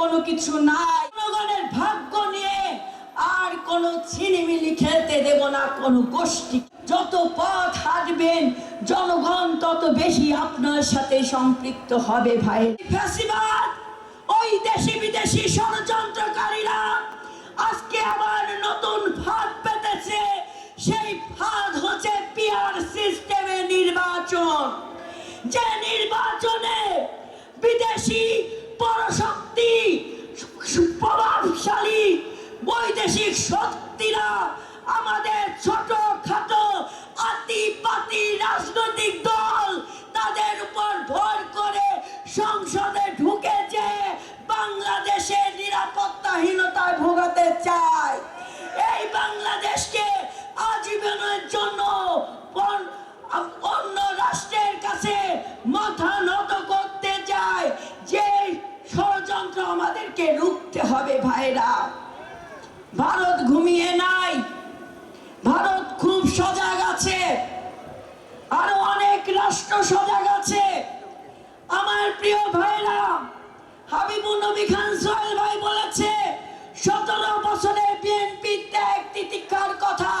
কোনো কিছু নাই। জনগণের ভাগ্য নিয়ে আর কোনো ছিনিমিনি খেলতে দেব না কোনো গোষ্ঠী। যত পথ হাঁটবেন, জনগণ তত বেশি আপনার সাথে সম্পৃক্ত হবে ভাই। ওই দেশি বিদেশি ষড়যন্ত্রকারীরা আজকে আবার নতুন ফাঁদ পেতেছে। সেই ফাঁদ হচ্ছে পিয়ার সিস্টেমে নির্বাচন। যে নির্বাচনে বিদেশি পরশক্তি। ভাইরা, ভারত ঘুমিয়ে নাই। ভারত খুব সজাগ আছে। আরও অনেক রাষ্ট্র সজাগ আছে। আমার প্রিয় ভাইরা নবী খান সোহেল ভাই বলেছে, সতেরো বছরে বিএনপি ত্যাগ তিতিক্ষার কথা।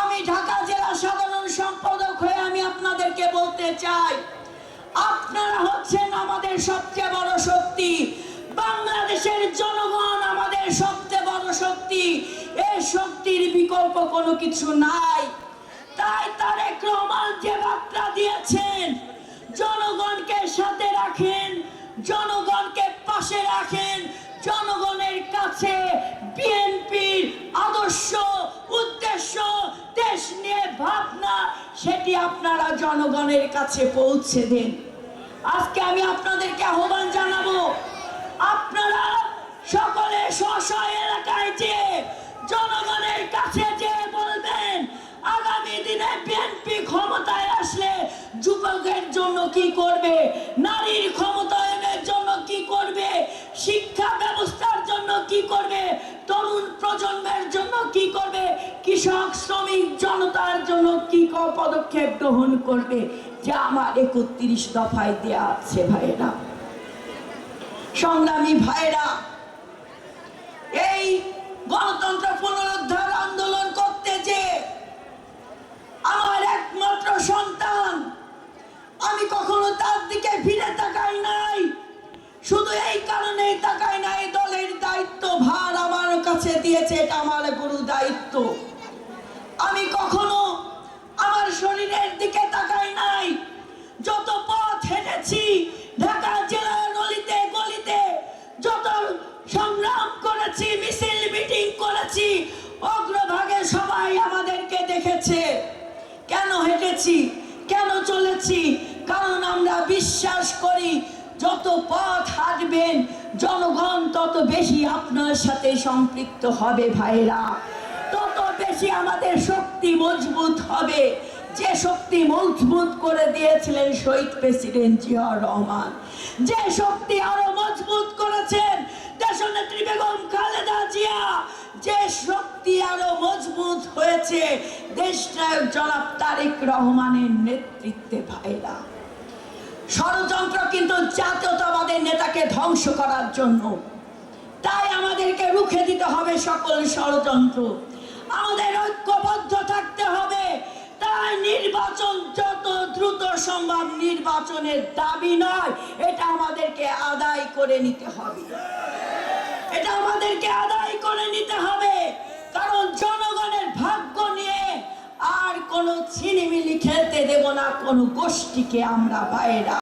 আমি ঢাকা জেলা সাধারণ সম্পাদক হয়ে আমি আপনাদেরকে বলতে চাই, আপনারা হচ্ছেন আমাদের সবচেয়ে কোনো কিছু নাই। তাই তারেক রহমান যে বার্তা দিয়েছেন, জনগণকে সাথে রাখেন, জনগণকে পাশে রাখেন, জনগণের কাছে বিএনপির আদর্শ, উদ্দেশ্য, দেশ নিয়ে ভাবনা, সেটি আপনারা জনগণের কাছে পৌঁছে দেন। আজকে আমি আপনাদেরকে আহ্বান জানাব, আপনারা বিএনপি ক্ষমতায় আসলে যুবকের জন্য কি করবে? নারীর ক্ষমতায়নের জন্য কি করবে? শিক্ষা ব্যবস্থার জন্য কি করবে? তরুণ প্রজন্মের জন্য কি করবে? কৃষক, শ্রমিক, জনতার জন্য কি পদক্ষেপ গ্রহণ করবে? যা আমার একত্রিশ দফায় দেয়া আছে ভাইয়েরা। সংগ্রামী ভাইরা এই গণতন্ত্র দিয়েছে এটা আমার গুরু দায়িত্ব। আমি কখনো আমার শরীরের দিকে তাকাই নাই। যত পথ হেঁটেছি, ঢাকা জেলার গলিতে গলিতে যত সংগ্রাম করেছি, মিছিল, মিটিং করেছি, অগ্রভাগে সবাই আমাদেরকে দেখেছে। কেন হেঁটেছি? কেন চলেছি? কারণ আমরা বিশ্বাস করি, যত পথ হাঁটবেন জনগণ তত বেশি আপনার সাথে সম্পৃক্ত হবে ভাইরা। তত বেশি আমাদের শক্তি মজবুত হবে। যে শক্তি মজবুত করে দিয়েছিলেন শহীদ প্রেসিডেন্ট জিয়াউর রহমান, যে শক্তি আরও মজবুত করেছেন দেশনেত্রী বেগম খালেদা জিয়া, যে শক্তি আরও মজবুত হয়েছে দেশনায়ক জনাব তারেক রহমানের নেতৃত্বে ভাইরা। ষড়যন্ত্র কিন্তু জাতীয়তাবাদের নেতাকে ধ্বংস করার জন্য তাই আমাদেরকে রুখে দিতে হবে সকল ষড়যন্ত্র। আমাদের ঐক্যবদ্ধ থাকতে হবে। তাই নির্বাচন যত দ্রুত সম্ভব নির্বাচনের দাবি নয়, এটা আমাদেরকে আদায় করে নিতে হবে। এটা আমাদেরকে আদায় করে নিতে হবে। কারণ জনগণের ভাগ্য নিয়ে আর কোনো ছিনিমিনি খেলতে দেব না, কোনো গোষ্ঠীকে আমরা বাইরা